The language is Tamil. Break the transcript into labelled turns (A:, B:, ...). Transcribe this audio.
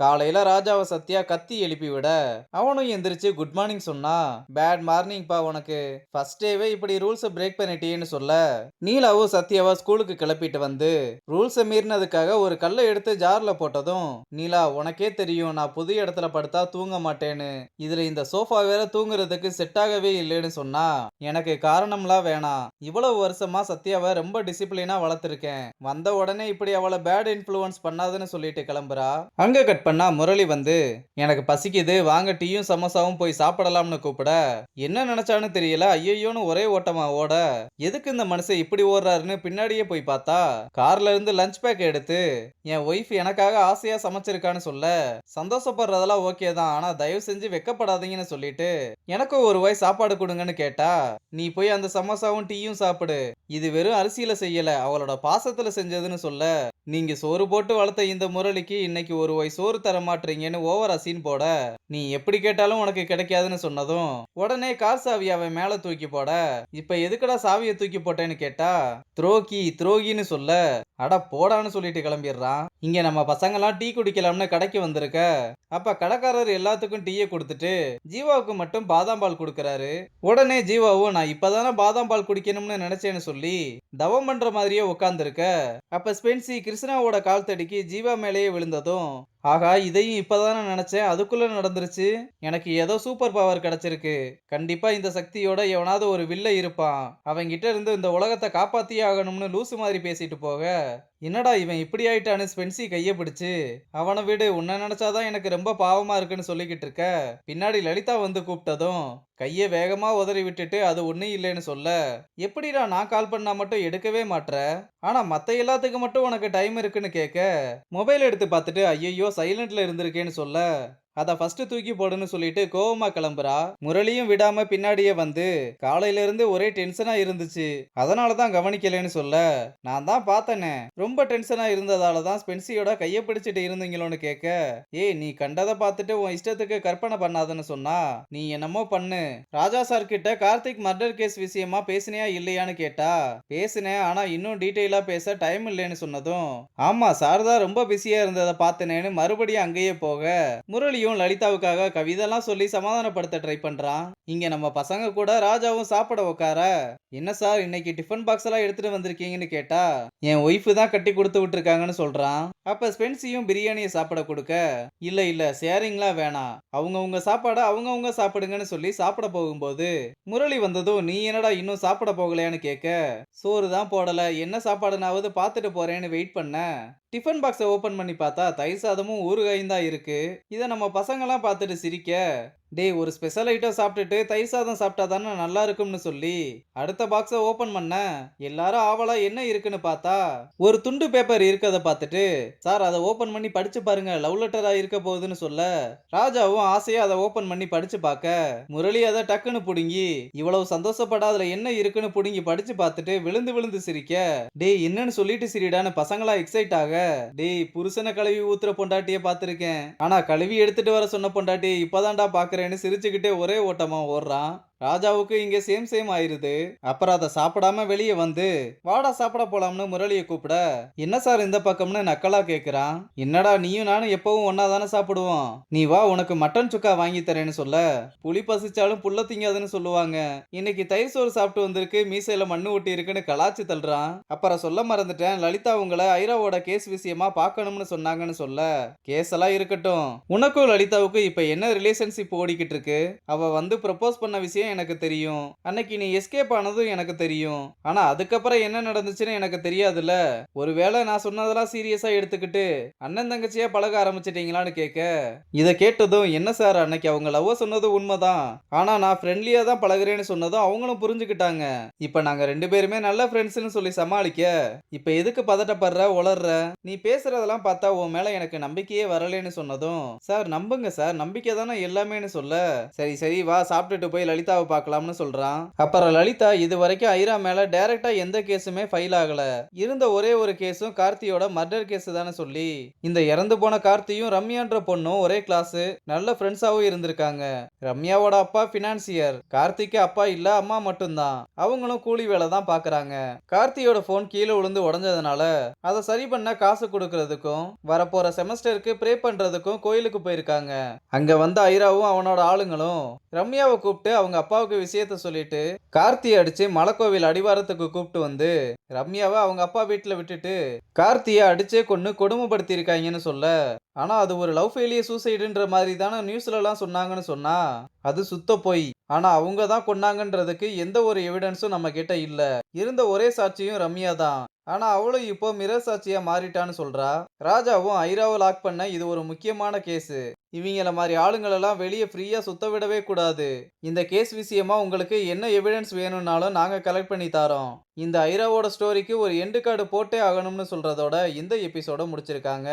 A: காலையில ராஜாவை சத்யா கத்தி எழுப்பி விட அவனும் எந்திரிச்சு குட் மார்னிங் சொன்னா பேட் மார்னிங் பா உனக்கு. ஃபர்ஸ்ட் டேவே இப்படி ரூல்ஸை பிரேக் பண்ணிட்டேன்னு சொல்ல. நீலாவும் சத்யாவை ஸ்கூலுக்கு கிளப்பிட்டு வந்து ரூல்ஸை மீறினதுக்காக ஒரு கல்லை எடுத்து ஜார்ல போட்டதும் நீலா உனக்கே தெரியும் நான் புது இடத்துல படுத்தா தூங்க மாட்டேன்னு. இதுல இந்த சோஃபா வேற தூங்குறதுக்கு செட் ஆகவே இல்லைன்னு சொன்னா எனக்கு காரணம்லாம் வேணாம். இவ்வளவு வருஷமா சத்யாவை ரொம்ப டிசிப்ளினா வளர்த்துருக்கேன். வந்த உடனே இப்படி அவளை பேட் இன்ஃபுளுன்ஸ் பண்ணாதுன்னு சொல்லிட்டு கிளம்புறா. அங்க கட் பண்ணா முரளி வந்து எனக்கு பசிக்குது வாங்க டீயும் சமோசாவும் போய் சாப்பிடலாம்னு கூப்பிட. என்ன நினச்சான்னு தெரியல ஐயோன்னு ஒரே ஓட்டமா ஓட. எதுக்கு இந்த மனுஷன் இப்படி ஓடுறாருன்னு பின்னாடியே போய் பார்த்தா கார்ல இருந்து லஞ்ச் பேக் எடுத்து என் ஒய்ஃப் எனக்காக ஆசையா சமைச்சிருக்கான்னு சொல்ல. சந்தோஷப்படுறதெல்லாம் ஓகே தான் ஆனா தயவு செஞ்சு வெக்கப்படாதீங்கன்னு சொல்லிட்டு எனக்கும் ஒரு வாய் சாப்பாடு கொடுங்கன்னு கேட்டா நீ போய் அந்த சமோசாவும் டீயும் சாப்பிடு. இது வெறும் அரிசியில செய்யல அவளோட பாசத்துல செஞ்சதுன்னு சொல்ல. நீங்கள் சோறு போட்டு வளர்த்த இந்த முரளிக்கு இன்னைக்கு ஒரு வாய் சோறு தர மாட்டீங்கன்னு ஓவர் அசீன் போட. நீ எப்படி கேட்டாலும் உனக்கு கிடைக்காதுன்னு சொன்னதும் உடனே கார் சாவி அவன் மேலே தூக்கி போட. இப்போ எதுக்குடா சாவியை தூக்கி போட்டேன்னு கேட்டா துரோகி துரோகின்னு சொல்ல. அட போடான்னு சொல்லிட்டு கிளம்பிடுறான் இங்க நம்ம பசங்கெல்லாம் டீ குடிக்கலாம்னு கடைக்கு வந்திருக்க. அப்ப கடைக்காரர் எல்லாத்துக்கும் டீயை கொடுத்துட்டு ஜீவாவுக்கு மட்டும் பாதாம் பால் கொடுக்கறாரு. உடனே ஜீவாவும் நான் இப்பதானே பாதாம் பால் குடிக்கணும்னு நினைச்சேன்னு சொல்லி தவம் பண்ற மாதிரியே உட்காந்துருக்க அப்ப ஸ்பென்சி கிருஷ்ணாவோட கால் தடிக்கு ஜீவா மேலேயே விழுந்ததும் ஆகா இதையும் இப்பதானே நினைச்சேன். அதுக்குள்ள நடந்துருச்சு. எனக்கு ஏதோ சூப்பர் பவர் கிடைச்சிருக்கு. கண்டிப்பா இந்த சக்தியோட எவனாவது ஒரு வில்ல இருப்பான். அவன்கிட்ட இருந்து இந்த உலகத்தை காப்பாத்தியே ஆகணும்னு லூசு மாதிரி பேசிட்டு போக. என்னடா இவன் இப்படி ஆயிட்டான்னு ஸ்பென்சி கையை பிடிச்சு அவனை விடு உன்னை நினைச்சாதான் எனக்கு ரொம்ப பாவமா இருக்குன்னு சொல்லிக்கிட்டு இருக்க. பின்னாடி லலிதா வந்து கூப்பிட்டதும் கையை வேகமா உதறி விட்டுட்டு அது ஒன்றும் இல்லைன்னு சொல்ல. எப்படிடா நான் கால் பண்ணா மட்டும் எடுக்கவே மாட்ற? ஆனா மத்த எல்லாத்துக்கும் மட்டும் உனக்கு டைம் இருக்குன்னு கேட்க மொபைல் எடுத்து பார்த்துட்டு ஐயையோ சைலண்ட்ல இருந்திருக்கேன்னு சொல்ல. அதை ஃபர்ஸ்ட் தூக்கி போடுன்னு சொல்லிட்டு கோவமா கிளம்புறா. முரளியும் விடாம பின்னாடியே வந்து காலையில இருந்து ஒரே டென்ஷனா இருந்துச்சு. அதனால தான் கவனிக்கலைன்னு சொல்ல. நான் தான் பார்த்தனே. ரொம்ப டென்ஷனா இருந்ததால தான் ஸ்பென்சியோட கையை பிடிச்சிட்டு இருந்தீங்களோன்னு கேட்க. ஏய் நீ கண்டதை பார்த்துட்டு உன் இஷ்டத்துக்கு கற்பனை பண்ணாதன்னு சொன்னா நீ என்னமோ பண்ணு. ராஜா சார் கிட்ட கார்த்திக் மர்டர் கேஸ் விஷயமா பேசினியா இல்லையான்னு கேட்டா பேசினேன் ஆனா இன்னும் டீட்டெயிலா பேச டைம் இல்லைன்னு சொன்னதும் ஆமா சார் தான் ரொம்ப பிஸியா இருந்ததை பார்த்தனேன்னு மறுபடியும் அங்கேயே போக முரளியும் லலிதாவுக்காக கவிதெல்லாம் சொல்லி சமாதானப்படுத்த ட்ரை பண்றான். இங்க நம்ம பசங்க கூட ராஜாவும் சாப்பிட உட்கார என்ன சார் இன்னைக்கு டிஃபன் பாக்ஸ் எல்லாம் எடுத்துட்டு வந்திருக்கீங்கன்னு கேட்டா என் ஒய்ஃபு தான் கட்டி கொடுத்து விட்டுருக்காங்கன்னு சொல்றான். அப்ப ஸ்பென்சியும் பிரியாணியை சாப்பிட கொடுக்க. இல்ல இல்ல ஷேரிங்லாம் வேணாம். அவங்கவுங்க சாப்பாடை அவங்கவுங்க சாப்பிடுங்கன்னு சொல்லி சாப்பிட போகும்போது முரளி வந்ததும் நீ என்னடா இன்னும் சாப்பிட போகலையான்னு கேட்க. சோறு தான் போடல. என்ன சாப்பாடுனாவது பார்த்துட்டு போறேன்னு வெயிட் பண்ண. டிஃபன் பாக்ஸை ஓபன் பண்ணி பார்த்தா தயிர் சாதமும் ஊறுகாயும் தான் இருக்கு. இதை நம்ம பசங்கள்லாம் பார்த்துட்டு சிரிக்க. டேய் ஒரு ஸ்பெஷல் ஐட்டம் சாப்பிட்டுட்டு தயிர் சாதம் சாப்பிட்டா தானே நல்லா இருக்கும்னு சொல்லி. அடுத்த பாக்ஸை ஓபன் பண்ண. எல்லாரும் ஆவலா என்ன இருக்குன்னு பார்த்தா ஒரு துண்டு பேப்பர் இருக்கதை பார்த்துட்டு சார் அதை ஓபன் பண்ணி படிச்சு பாருங்க. லவ் லெட்டரா இருக்க போகுதுன்னு சொல்ல. ராஜாவும் ஆசையா அதை ஓப்பன் பண்ணி படிச்சு பார்க்க முரளி அதை டக்குன்னு புடுங்கி இவ்வளவு சந்தோஷப்படாதுல என்ன இருக்குன்னு புடுங்கி படிச்சு பார்த்துட்டு விழுந்து விழுந்து சிரிக்க. டேய் என்னன்னு சொல்லிட்டு சிரிடான்னு பசங்களா எக்ஸைட் ஆக. டேய் புருஷனை கழுவி ஊத்துற பொண்டாட்டிய பார்த்துருக்கேன். ஆனா கழுவி எடுத்துட்டு வர சொன்ன பொண்டாட்டி இப்பதான்டா பார்க்குறேன்னு சிரிச்சுக்கிட்டே ஒரே ஓட்டமாக ஓடுறான். ராஜாவுக்கு இங்கே சேம் சேம் ஆயிருது. அப்புறம் அதை சாப்பிடாம வெளியே வந்து வாடா சாப்பிட போலாம்னு முரளியை கூப்பிட. என்ன சார் இந்த பக்கம்னு நக்கலா கேட்குறான் என்னடா நீயும் நானும் எப்பவும் ஒன்னா தானே சாப்பிடுவோம். நீ வா உனக்கு மட்டன் சுக்கா வாங்கி தரேன்னு சொல்ல. புளி பசிச்சாலும் புள்ள திங்காதுன்னு சொல்லுவாங்க. இன்னைக்கு தயிர் சோறு சாப்பிட்டு வந்திருக்கு மீசையில மண்ணு ஒட்டி இருக்குன்னு கலாச்சி தள்ளுறான். அப்புறம் சொல்ல மறந்துட்டேன் லலிதா உங்களை ஐராவோட கேஸ் விஷயமா பார்க்கணும்னு சொன்னாங்கன்னு சொல்ல. கேஸ் எல்லாம் இருக்கட்டும். உனக்கும் லலிதாவுக்கும் இப்ப என்ன ரிலேஷன்ஷிப் ஓடிக்கிட்டு இருக்கு? அவ வந்து ப்ரப்போஸ் பண்ண விஷயம் எனக்கு தெரியும். அன்னைக்கு நீ எஸ்கேப் ஆனதும் எனக்கு தெரியும். ஆனா அதுக்கப்புறம் என்ன நடந்துச்சுன்னு எனக்கு தெரியாதுல்ல. ஒருவேளை நான் சொன்னதெல்லாம் சீரியஸா எடுத்துக்கிட்டு அண்ணன் தங்கச்சியா பழக ஆரம்பிச்சிட்டீங்களான்னு கேட்க இதை கேட்டதும் என்ன சார் அன்னைக்கு அவங்க லவ் சொன்னது உண்மைதான். ஆனா நான் ஃப்ரெண்ட்லியா தான் பழகுறேன்னு சொன்னதும் அவங்களும் புரிஞ்சுக்கிட்டாங்க. இப்ப நாங்க ரெண்டு பேருமே நல்ல ஃப்ரெண்ட்ஸ்னு சொல்லி சமாளிக்க இப்ப எதுக்கு பதட்டப்படுற உளர்ற? நீ பேசுறதெல்லாம் பார்த்தா உன் மேல எனக்கு நம்பிக்கையே வரலைன்னு சொன்னதும் சார் நம்புங்க சார் நம்பிக்கை தானே எல்லாமேன்னு சொல்ல. சரி சரி வா சாப்பிட்டுட்டு போய் லலிதா லலிதாவை பார்க்கலாம்னு சொல்றான். அப்புறம் லலிதா இது வரைக்கும் ஐரா மேல டைரக்டா எந்த கேஸுமே ஃபைல் ஆகல. இருந்த ஒரே ஒரு கேஸும் கார்த்தியோட மர்டர் கேஸ் தானே சொல்லி. இந்த இறந்து போன கார்த்தியும் ரம்யான்ற பொண்ணும் ஒரே கிளாஸ் நல்ல ஃப்ரெண்ட்ஸாவும் இருந்திருக்காங்க. ரம்யாவோட அப்பா பினான்சியர் கார்த்திக்கு அப்பா இல்ல அம்மா மட்டும்தான். அவங்களும் கூலி வேலை தான் பாக்குறாங்க கார்த்தியோட போன் கீழே விழுந்து உடஞ்சதுனால அதை சரி பண்ண காசு கொடுக்கறதுக்கும் வரப்போற செமஸ்டருக்கு ப்ரே பண்றதுக்கும் கோயிலுக்கு போயிருக்காங்க. அங்க வந்த ஐராவும் அவனோட ஆளுங்களும் ரம்யாவை கூப்பிட்டு அவங்க அப்பாவுக்கு விஷயத்த சொல்லிட்டு கார்த்தியை அடிச்சு மலைக்கோவில் அடிவாரத்துக்கு கூப்பிட்டு வந்து ரம்யாவை அவங்க அப்பா வீட்டுல விட்டுட்டு கார்த்தியை அடிச்சே கொன்னு கொடுமைப்படுத்தியிருக்காங்கன்னு சொல்ல. ஆனா அது ஒரு லவ் ஃபெயிலியர் சூசைடுன்ற மாதிரி தானே நியூஸ்ல எல்லாம் சொன்னாங்கன்னு சொன்னா அது சுத்த போய். ஆனா அவங்க தான் கொன்னாங்கன்றதுக்கு எந்த ஒரு எவிடன்ஸும் நம்ம கிட்ட இல்ல. இருந்த ஒரே சாட்சியும் ரம்யா தான். ஆனா அவளும் இப்போ மிரர் சாட்சியா மாறிட்டான்னு சொல்றா. ராஜாவும் ஐராவை லாக் பண்ண இது ஒரு முக்கியமான கேஸு இவங்கள மாதிரி ஆளுங்களெல்லாம் வெளியே ஃப்ரீயாக சுத்த விடவே கூடாது. இந்த கேஸ் விஷயமா உங்களுக்கு என்ன எவிடன்ஸ் வேணும்னாலும் நாங்கள் கலெக்ட் பண்ணி தரோம். இந்த ஐராவோட ஸ்டோரிக்கு ஒரு எண்டு கார்டு போட்டே ஆகணும்னு சொல்கிறதோட இந்த எபிசோட முடிச்சிருக்காங்க.